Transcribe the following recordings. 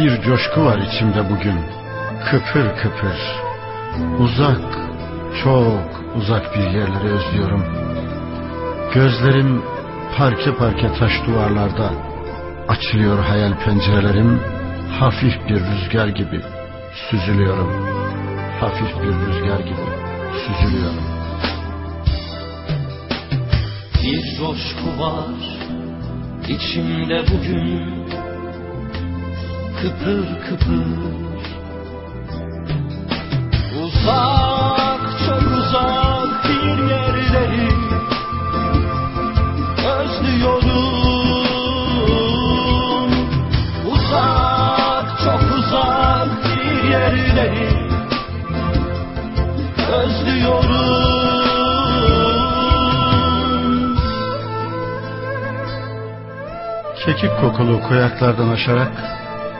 Bir coşku var içimde bugün. Kıpır kıpır. Uzak, çok uzak bir yerleri özlüyorum. Gözlerim parke parke taş duvarlarda. Açılıyor hayal pencerelerim. Hafif bir rüzgar gibi süzülüyorum. Hafif bir rüzgar gibi süzülüyorum. Bir coşku var içimde bugün Kıpır kıpır. Uzak çok uzak bir yerleri Özlüyorum. Uzak çok uzak bir yerleri Özlüyorum. Kekik kokulu koyaklardan aşarak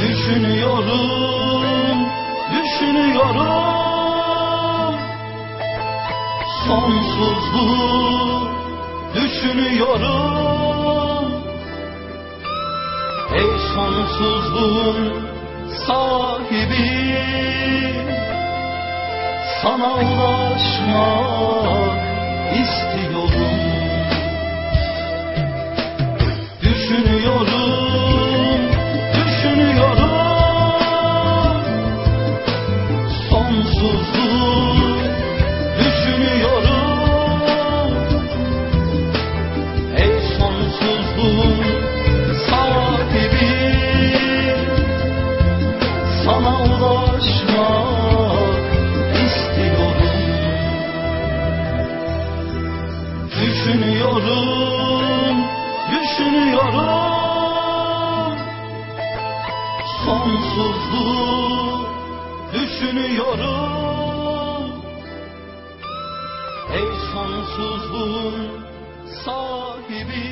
Düşünüyorum, düşünüyorum. Sonsuzluğu düşünüyorum. Ey sonsuzluğun sahibi Sana ulaşmak istiyorum sonsuzluğun sahibi Sana ulaşmak istiyorum. Düşünüyorum, düşünüyorum. Sonsuzluğu düşünüyorum. Ey sonsuzluğun sahibi